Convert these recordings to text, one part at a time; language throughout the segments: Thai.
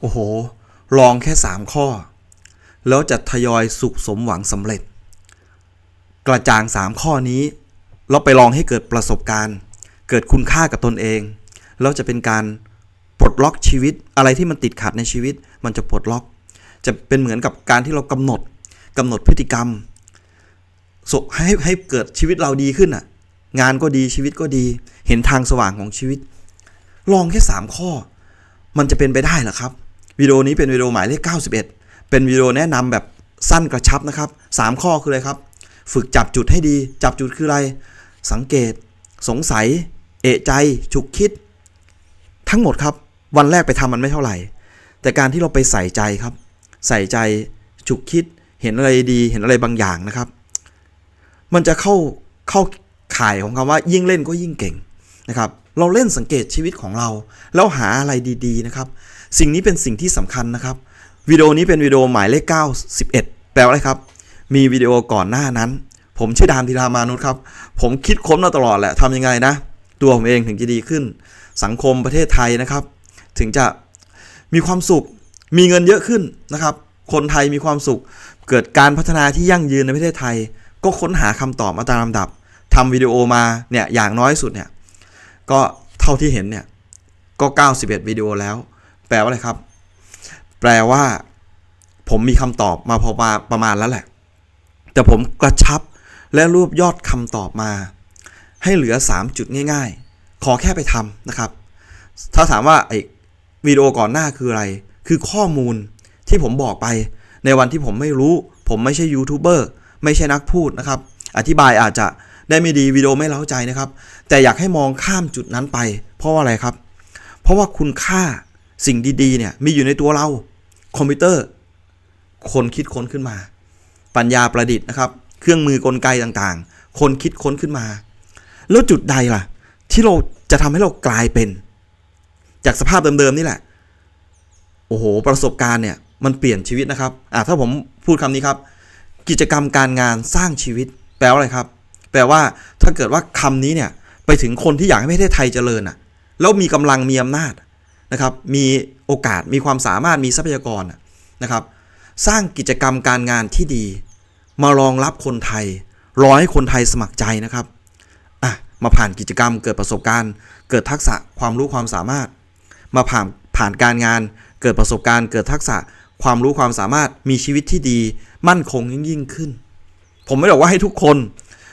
โอ้โห ลองแค่ 3 ข้อ แล้วจะทยอยสุขสมหวังสำเร็จ กระจ่าง 3 ข้อนี้ เราไปลองให้เกิดประสบการณ์ เกิดคุณค่ากับตนเอง แล้วจะเป็นการปลดล็อกชีวิต อะไรที่มันติดขัดในชีวิต มันจะปลดล็อก จะเป็นเหมือนกับการที่เรากำหนดกำหนดพฤติกรรมสให้ให้เกิดชีวิตเราดีขึ้นอะ งานก็ดีชีวิตก็ดี เห็นทางสว่างของชีวิต ลองแค่ 3 ข้อ มันจะเป็นไปได้หรอครับ วิดีโอนี้เป็นวิดีโอหมายเลข 91 เป็นวิดีโอแนะนำแบบสั้นกระชับนะครับ 3 ข้อคืออะไรครับ ฝึกจับจุดให้ดี จับจุดคืออะไร สังเกต สงสัย เอะใจ ฉุกคิด ทั้งหมดครับ วันแรกไปทำมันไม่เท่าไหร่ แต่การที่เราไปใส่ใจครับ ใส่ใจ ฉุกคิด เห็นอะไรดี เห็นอะไรบางอย่างนะครับ มันจะเข้า เข้าข่ายของคำว่ายิ่งเล่นก็ยิ่งเก่งนะครับ เราเล่นสังเกตชีวิตของเรา แล้วหาอะไรดี ๆ นะครับ สิ่งนี้เป็นสิ่งที่สำคัญนะครับวิดีโอนี้เป็นวิดีโอหมายเลข91แปลว่าอะไรครับ มีวิดีโอก่อนหน้านั้น ผมชื่อดามธีรามานุษย์ครับ ผมคิดค้นมาตลอดแหละทำยังไงนะ ตัวผมเองถึงจะดีขึ้น สังคมประเทศไทยนะครับ ถึงจะมีความสุข มีเงินเยอะขึ้นนะครับ คนไทยมีความสุข เกิดการพัฒนาที่ยั่งยืนในประเทศไทย ก็ค้นหาคำตอบมาตามลำดับทำวิดีโอมาเนี่ยอย่างน้อยสุดเนี่ย ก็เท่าที่เห็นเนี่ย ก็ 91วิดีโอแล้ว แปลว่าอะไรครับ แปลว่า ผมมีคำตอบมาพอมาประมาณแล้วแหละ แต่ผมกระชับและรวบยอดคำตอบมา ให้เหลือ 3 จุดง่าย ๆ ขอแค่ไปทำนะครับ ถ้าถามว่าไอ้วิดีโอก่อนหน้าคืออะไร คือข้อมูลที่ผมบอกไป ในวันที่ผมไม่รู้ ผมไม่ใช่ยูทูบเบอร์ไม่ใช่นักพูดนะครับ อธิบายอาจจะได้ไม่ดีวิดีโอไม่เล้าใจนะครับ แต่อยากให้มองข้ามจุดนั้นไป เพราะว่าอะไรครับ เพราะว่าคุณค่า สิ่งดีๆเนี่ยมีอยู่ในตัวเราคอมพิวเตอร์ คนคิดค้นขึ้นมา ปัญญาประดิษฐ์นะครับ เครื่องมือกลไกต่างๆ คนคิดค้นขึ้นมา แล้วจุดใดล่ะ ที่เราจะทำให้เรากลายเป็น จากสภาพเดิมๆนี่แหละ โอ้โห ประสบการณ์เนี่ยมันเปลี่ยนชีวิตนะครับอ่าถ้าผมพูดคำนี้ครับ กิจกรรมการงานสร้างชีวิต แปลว่าอะไรครับ แปลว่าถ้าเกิดว่าคำนี้เนี่ยไปถึงคนที่อยากให้ประเทศไทยเจริญอะ แล้วมีกำลังมีอำนาจ นะครับมีโอกาสมีความสามารถมีทรัพยากรนะครับ สร้างกิจกรรมการงานที่ดี มารองรับคนไทยรอให้คนไทยสมัครใจนะครับอะมาผ่านกิจกรรมเกิดประสบการณ์ เกิดทักษะความรู้ความสามารถ มาผ่านผ่านการงาน เกิดประสบการณ์ เกิดทักษะความรู้ความสามารถมีชีวิตที่ดี มั่นคงยิ่งยิ่งขึ้น ผมไม่ได้บอกว่าให้ทุกคน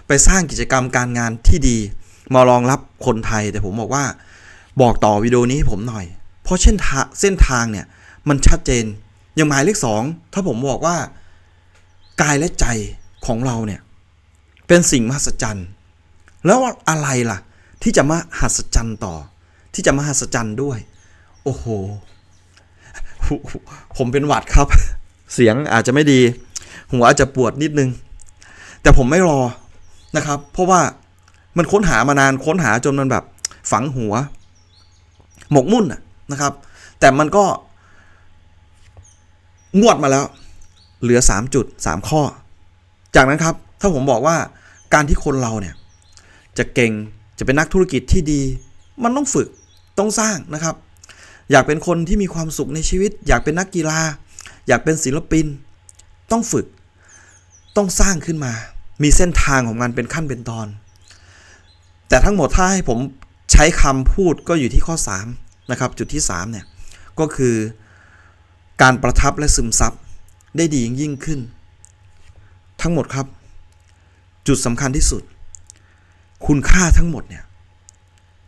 ไปสร้างกิจกรรมการงานที่ดี มารองรับคนไทยแต่ผมบอกว่า บอกต่อวิดีโอนี้ให้ผมหน่อย เพราะเช่นเส้นทางเนี่ยมันชัดเจน อย่างหมายเลขสองถ้าผมบอกว่ากายและใจของเราเนี่ยเป็นสิ่งมหัศจรรย์ แล้วอะไรล่ะ ที่จะมาหัศจรรย์ต่อ ที่จะมาหัศจรรย์ด้วย โอ้โห ผมเป็นหวัดครับ เสียงอาจจะไม่ดี หัวอาจจะปวดนิดนึง แต่ผมไม่รอนะครับ เพราะว่ามันค้นหามานานค้นหาจนมันแบบฝังหัว หมกมุ่นน่ะ นะครับ แต่มันก็งวดมาแล้ว เหลือ 3 จุด 3 ข้อ จากนั้นครับ ถ้าผมบอกว่าการที่คนเราเนี่ย จะเก่งจะเป็นนักธุรกิจที่ดี มันต้องฝึกต้องสร้างนะครับ อยากเป็นคนที่มีความสุขในชีวิต อยากเป็นนักกีฬา อยากเป็นศิลปิน ต้องฝึก ต้องสร้างขึ้นมา มีเส้นทางของมันเป็นขั้นเป็นตอน แต่ทั้งหมดถ้าให้ผมใช้คำพูดก็อยู่ที่ข้อ 3 นะครับจุดที่3เนี่ยก็คือการประทับและซึมซับได้ดียิ่งยิ่งขึ้น ทั้งหมดครับ จุดสำคัญที่สุด คุณค่าทั้งหมดเนี่ย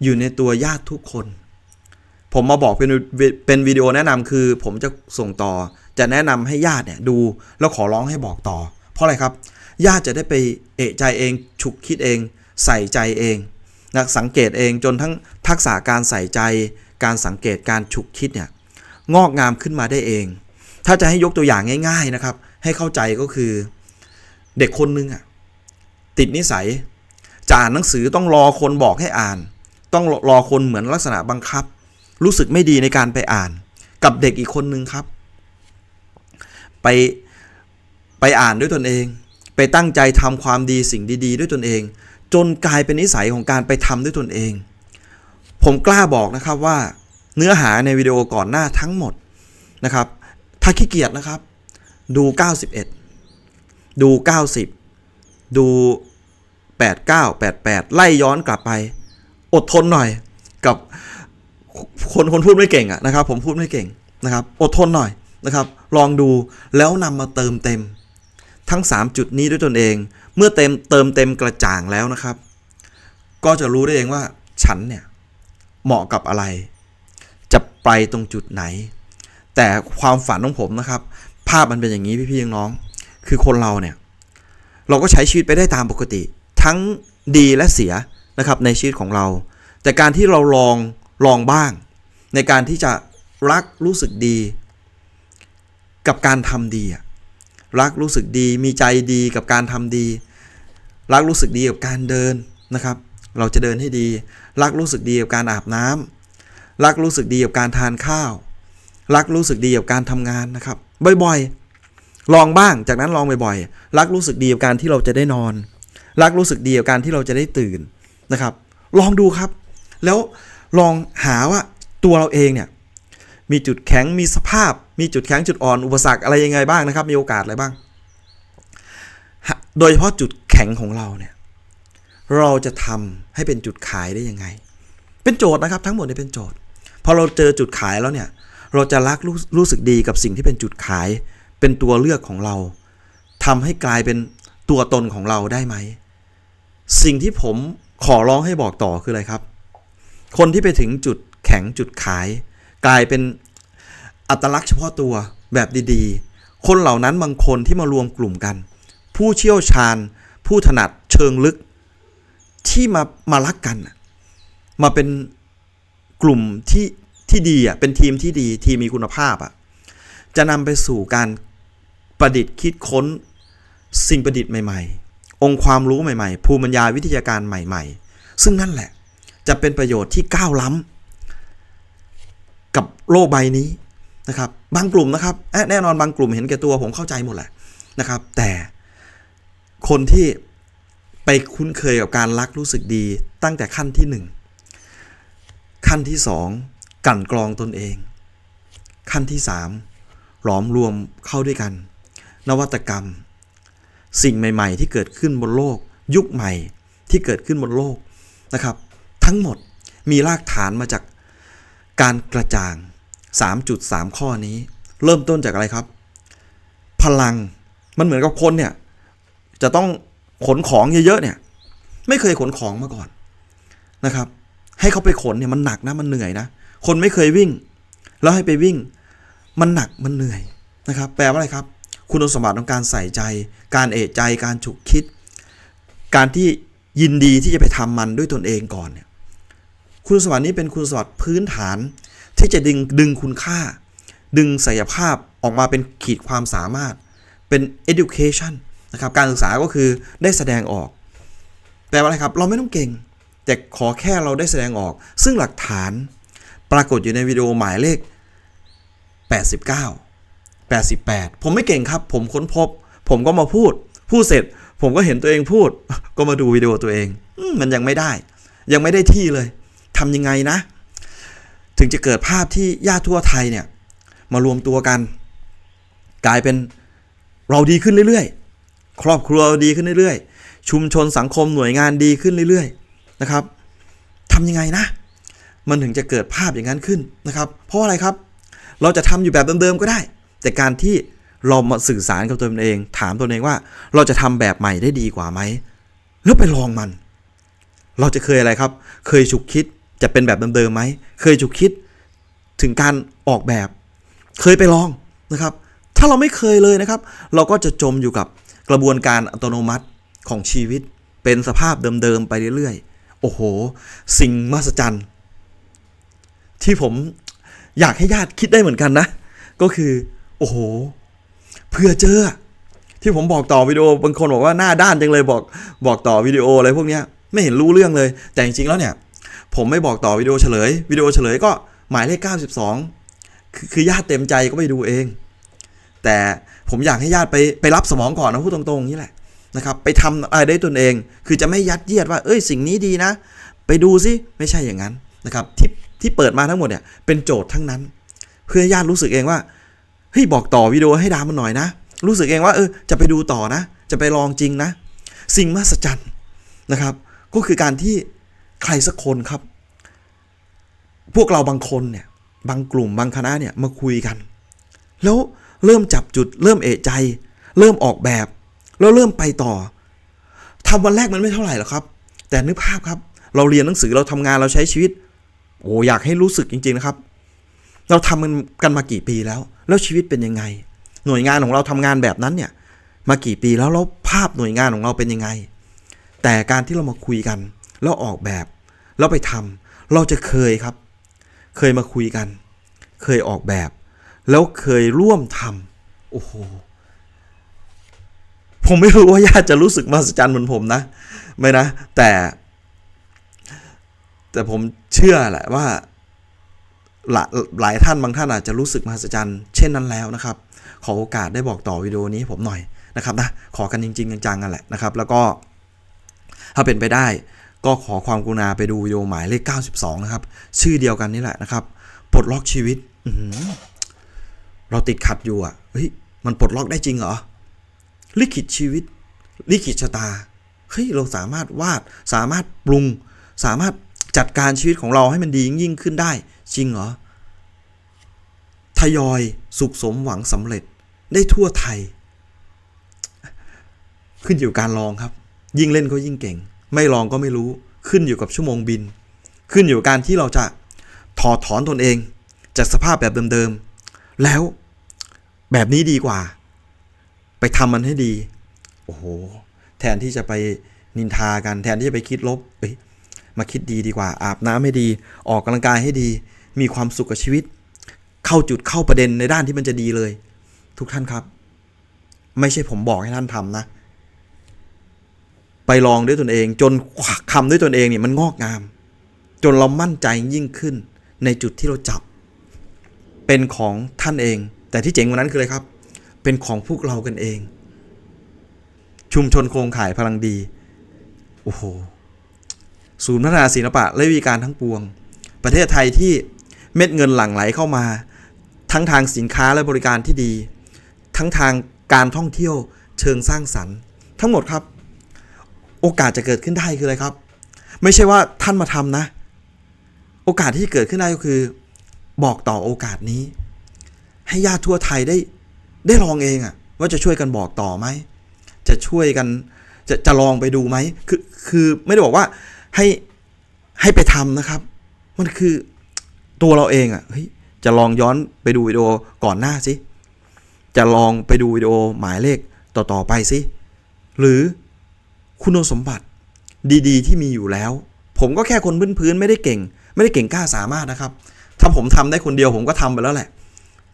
อยู่ในตัวญาติทุกคน ผมมาบอกเป็นเป็นวิดีโอแนะนำคือผมจะส่งต่อจะแนะนำให้ญาติเนี่ยดูแล้วขอร้องให้บอกต่อ เพราะอะไรครับ ญาติจะได้ไปเอะใจเอง ฉุกคิดเอง ใส่ใจเองนะสังเกตเองจนทั้งทักษะการใส่ใจ การสังเกตการฉุกคิดเนี่ยงอกงามขึ้นมาได้เอง ถ้าจะให้ยกตัวอย่างง่าย ๆนะครับ ให้เข้าใจก็คือเด็กคนนึงอะติดนิสัยจานหนังสือต้องรอคนบอกให้อ่าน ต้องรอคนเหมือนลักษณะบังคับ รู้สึกไม่ดีในการไปอ่าน กับเด็กอีกคนนึงครับ ไปไปอ่านด้วยตนเอง ไปตั้งใจทำความดีสิ่งดี ๆ ด้วยตนเอง จนกลายเป็นนิสัยของการไปทำด้วยตนเอง ผมกล้าบอกนะครับว่าเนื้อหาในวิดีโอก่อนหน้าทั้งหมดนะครับ ถ้าขี้เกียจนะครับ ดู 91 ดู 90 ดู 89 88 ไล่ย้อนกลับไป อดทนหน่อยกับคนคนพูดไม่เก่งอะนะครับ ผมพูดไม่เก่งนะครับ อดทนหน่อยนะครับ ลองดูแล้วนำมาเติมเต็ม ทั้ง 3 จุดนี้ด้วยตนเอง เมื่อเต็มเติมเต็มกระจ่างแล้วนะครับ ก็จะรู้ได้เองว่าฉันเนี่ย เหมาะกับอะไร จะไปตรงจุดไหน แต่ความฝันของผมนะครับ ภาพมันเป็นอย่างนี้พี่ๆน้องๆคือคนเราเนี่ย เราก็ใช้ชีวิตไปได้ตามปกติ ทั้งดีและเสียนะครับในชีวิตของเรา แต่การที่เราลองลองบ้าง ในการที่จะรักรู้สึกดี กับการทำดีรักรู้สึกดีมีใจดีกับการทำดี รักรู้สึกดีกับการเดินนะครับ เราจะเดินให้ดี รักรู้สึกดีกับการอาบน้ำรักรู้สึกดีกับการทานข้าว รักรู้สึกดีกับการทำงานนะครับ บ่อยๆ ลองบ้าง จากนั้นลองบ่อยๆ รักรู้สึกดีกับการที่เราจะได้นอน รักรู้สึกดีกับการที่เราจะได้ตื่นนะครับ ลองดูครับ แล้วลองหาว่าตัวเราเองเนี่ยมีจุดแข็งมีสภาพ มีจุดแข็งจุดอ่อนอุปสรรคอะไรยังไงบ้างนะครับ มีโอกาสอะไรบ้าง โดยเฉพาะจุดแข็งของเราเนี่ย เราจะทำให้เป็นจุดขายได้ยังไง เป็นโจทย์นะครับทั้งหมดเนี่ยเป็นโจทย์ พอเราเจอจุดขายแล้วเนี่ย เราจะรักรู้รู้สึกดีกับสิ่งที่เป็นจุดขาย เป็นตัวเลือกของเราทำให้กลายเป็นตัวตนของเราได้ไหม สิ่งที่ผมขอร้องให้บอกต่อคืออะไรครับ คนที่ไปถึงจุดแข็งจุดขาย กลายเป็นอัตลักษณ์เฉพาะตัวแบบดีๆ คนเหล่านั้นบางคนที่มารวมกลุ่มกัน ผู้เชี่ยวชาญ ผู้ถนัดเชิงลึก ที่มามารักกัน มาเป็นกลุ่มที่ที่ดีอะเป็นทีมที่ดีทีมมีคุณภาพอะจะนำไปสู่การประดิษฐ์คิดค้นสิ่งประดิษฐ์ใหม่ ๆ องค์ความรู้ใหม่ๆ ภูมิปัญญาวิทยาการใหม่ ๆ ซึ่งนั่นแหละ จะเป็นประโยชน์ที่ก้าวล้ำกับโลกใบนี้นะครับ บางกลุ่มนะครับแน่นอนบางกลุ่มเห็นแก่ตัวผมเข้าใจหมดแหละนะครับ แต่คนที่ ไปคุ้นเคยกับการรักรู้สึกดีตั้งแต่ขั้นที่หนึ่งขั้นที่สองกลั่นกรองตนเอง ขั้นที่สามหลอมรวมเข้าด้วยกัน นวัตกรรม สิ่งใหม่ ๆ ที่เกิดขึ้นบนโลก ยุคใหม่ที่เกิดขึ้นบนโลกนะครับ ทั้งหมดมีรากฐานมาจากการกระจ่าง 3.3 ข้อนี้ เริ่มต้นจากอะไรครับ พลังมันเหมือนกับคนเนี่ยจะต้อง ขนของเยอะๆเนี่ย ไม่เคยขนของมาก่อนนะครับ ให้เขาไปขนเนี่ยมันหนักนะมันเหนื่อยนะคนไม่เคยวิ่ง แล้วให้ไปวิ่ง มันหนักมันเหนื่อยนะครับ แปลว่าอะไรครับ คุณสมบัติของการใส่ใจ การเอะใจการฉุกคิด การที่ยินดีที่จะไปทำมันด้วยตนเองก่อนเนี่ยคุณสมบัตินี้เป็นคุณสมบัติพื้นฐานที่จะดึงดึงคุณค่า ดึงศักยภาพออกมาเป็นขีดความสามารถเป็น education นะครับการศึกษาก็คือได้แสดงออก แปลว่าอะไรครับ เราไม่ต้องเก่ง แต่ขอแค่เราได้แสดงออก ซึ่งหลักฐานปรากฏอยู่ในวิดีโอหมายเลข 89 88 ผมไม่เก่งครับ ผมค้นพบ ผมก็มาพูด พูดเสร็จ ผมก็เห็นตัวเองพูด ก็มาดูวิดีโอตัวเองอมมันยังไม่ได้ ยังไม่ได้ที่เลยทำยังไงนะ ถึงจะเกิดภาพที่ญาติทั่วไทยเนี่ยมารวมตัวกัน กลายเป็นเราดีขึ้นเรื่อยๆ ครอบครัวดีขึ้นเรื่อยๆ ชุมชนสังคมหน่วยงานดีขึ้นเรื่อยๆนะครับทำยังไงนะ มันถึงจะเกิดภาพอย่างนั้นขึ้นนะครับ เพราะอะไรครับ เราจะทำอยู่แบบเดิมๆก็ได้ แต่การที่เรามาสื่อสารกับตัวเอง ถามตัวเองว่า เราจะทำแบบใหม่ได้ดีกว่าไหมแล้วไปลองมัน เราจะเคยอะไรครับ เคยฉุกคิดจะเป็นแบบเดิมๆไหมเคยฉุกคิดถึงการออกแบบ เคยไปลองนะครับ ถ้าเราไม่เคยเลยนะครับ เราก็จะจมอยู่กับ กระบวนการอัตโนมัติของชีวิต เป็นสภาพเดิมๆไปเรื่อยๆ โอ้โห สิ่งมหัศจรรย์ ที่ผมอยากให้ญาติคิดได้เหมือนกันนะ ก็คือ โอ้โหเผื่อเจอ ที่ผมบอกต่อวิดีโอบางคนบอกว่าหน้าด้านจังเลยบอกบอกต่อวิดีโออะไรพวกเนี้ยไม่เห็นรู้เรื่องเลย แต่จริงๆแล้วเนี่ย ผมไม่บอกต่อวิดีโอเฉลยวิดีโอเฉลยก็หมายเลข 92 คือคือญาติเต็มใจก็ไปดูเอง แต่ ผมอยากให้ญาติไปไปรับสมองก่อนนะพูดตรงๆนี่แหละนะครับ ไปทำอะไรได้ตนเอง คือจะไม่ยัดเยียดว่า เอ้ยสิ่งนี้ดีนะ ไปดูซิไม่ใช่อย่างนั้นนะครับที่ที่เปิดมาทั้งหมดเนี่ยเป็นโจทย์ทั้งนั้น เพื่อญาติรู้สึกเองว่าเฮ้ยบอกต่อวิดีโอให้ดามันหน่อยนะ รู้สึกเองว่าเออจะไปดูต่อนะ จะไปลองจริงนะ สิ่งมหัศจรรย์นะครับ ก็คือการที่ใครสักคนครับ พวกเราบางคนเนี่ยบางกลุ่มบางคณะเนี่ยมาคุยกัน แล้ว เริ่มจับจุด เริ่มเอะใจ เริ่มออกแบบ แล้วเริ่มไปต่อทำวันแรกมันไม่เท่าไหร่หรอกครับ แต่นึกภาพครับ เราเรียนหนังสือเราทำงานเราใช้ชีวิต โอ้อยากให้รู้สึกจริง ๆนะครับ เราทำมันกันมากี่ปีแล้ว แล้วชีวิตเป็นยังไง หน่วยงานของเราทำงานแบบนั้นเนี่ย มากี่ปีแล้วแล้วภาพหน่วยงานของเราเป็นยังไง แต่การที่เรามาคุยกัน แล้วออกแบบ แล้วไปทำเราจะเคยครับ เคยมาคุยกัน เคยออกแบบ แล้วเคยร่วมทำโอ้โหผมไม่รู้ว่าญาติจะรู้สึกมหัศจรรย์เหมือนผมนะ ไม่นะ แต่ แต่ผมเชื่อแหละว่าหลายหลายท่านบางท่านอาจจะรู้สึกมหัศจรรย์เช่นนั้นแล้วนะครับ ขอโอกาสได้บอกต่อวิดีโอนี้ผมหน่อยนะครับนะขอกันจริง ๆ จังๆกันแหละนะครับ แล้วก็ถ้าเป็นไปได้ก็ขอความกรุณาไปดูวิดีโอหมายเลข 92 นะครับ ชื่อเดียวกันนี่แหละนะครับ ปลดล็อกชีวิต อื เราติดขัดอยู่อะเฮ้ยมันปลดล็อกได้จริงเหรอ ลิขิตชีวิต ลิขิตชะตาเฮ้ยเราสามารถวาดสามารถปรุง สามารถจัดการชีวิตของเราให้มันดียิ่งขึ้นได้ จริงเหรอทยอยสุขสมหวังสำเร็จได้ทั่วไทย ขึ้นอยู่การลองครับ ยิ่งเล่นก็ยิ่งเก่ง ไม่ลองก็ไม่รู้ขึ้นอยู่กับชั่วโมงบิน ขึ้นอยู่การที่เราจะถอดถอนตนเอง จากสภาพแบบเดิมๆ แล้วแบบนี้ดีกว่า ไปทำมันให้ดี โอ้โห แทนที่จะไปนินทากัน แทนที่จะไปคิดลบเอ้ยมาคิดดีดีกว่า อาบน้ำให้ดี ออกกำลังกายให้ดี มีความสุขกับชีวิต เข้าจุดเข้าประเด็นในด้านที่มันจะดีเลย ทุกท่านครับ ไม่ใช่ผมบอกให้ท่านทำนะ ไปลองด้วยตนเอง จนคำด้วยตนเองเนี่ยมันงอกงาม จนเรามั่นใจยิ่งขึ้นในจุดที่เราจับ เป็นของท่านเอง แต่ที่เจ๋งกว่านั้นคืออะไรครับ เป็นของพวกเรากันเอง ชุมชนโครงข่ายพลังดี โอ้โห ศูนย์พัฒนาศิลปะและวิธีการทั้งปวง ประเทศไทยที่เม็ดเงินหลั่งไหลเข้ามา ทั้งทางสินค้าและบริการที่ดี ทั้งทางการท่องเที่ยวเชิงสร้างสรรค์ ทั้งหมดครับ โอกาสจะเกิดขึ้นได้คืออะไรครับ ไม่ใช่ว่าท่านมาทำนะ โอกาสที่เกิดขึ้นได้ก็คือ บอกต่อโอกาสนี้ ให้ญาติทั่วไทยได้ได้ลองเองอะว่าจะช่วยกันบอกต่อไหม จะช่วยกันจะจะลองไปดูไหมคือคือไม่ได้บอกว่าให้ให้ไปทำนะครับ มันคือตัวเราเองอะเฮ้ยจะลองย้อนไปดูวิดีโอก่อนหน้าสิ จะลองไปดูวิดีโอหมายเลขต่อๆไปสิ หรือคุณสมบัติดีๆ ที่มีอยู่แล้ว ผมก็แค่คนพื้นๆไม่ได้เก่ง ไม่ได้เก่งกล้าสามารถนะครับ ถ้าผมทำได้คนเดียวผมก็ทำไปแล้วแหละ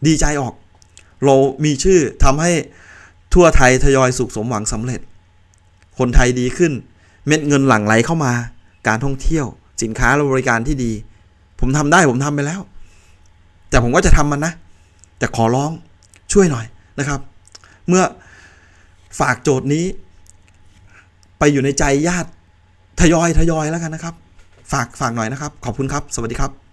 ดีใจออก เรามีชื่อทำให้ทั่วไทยทยอยสุขสมหวังสำเร็จ คนไทยดีขึ้น เม็ดเงินหลั่งไหลเข้ามา การท่องเที่ยวสินค้าและบริการที่ดี ผมทำได้ผมทำไปแล้ว แต่ผมก็จะทำมันนะ แต่ขอร้องช่วยหน่อยนะครับ เมื่อฝากโจทย์นี้ ไปอยู่ในใจญาติทยอยทยอยแล้วกันนะครับ ฝากฝากหน่อยนะครับ ขอบคุณครับ สวัสดีครับ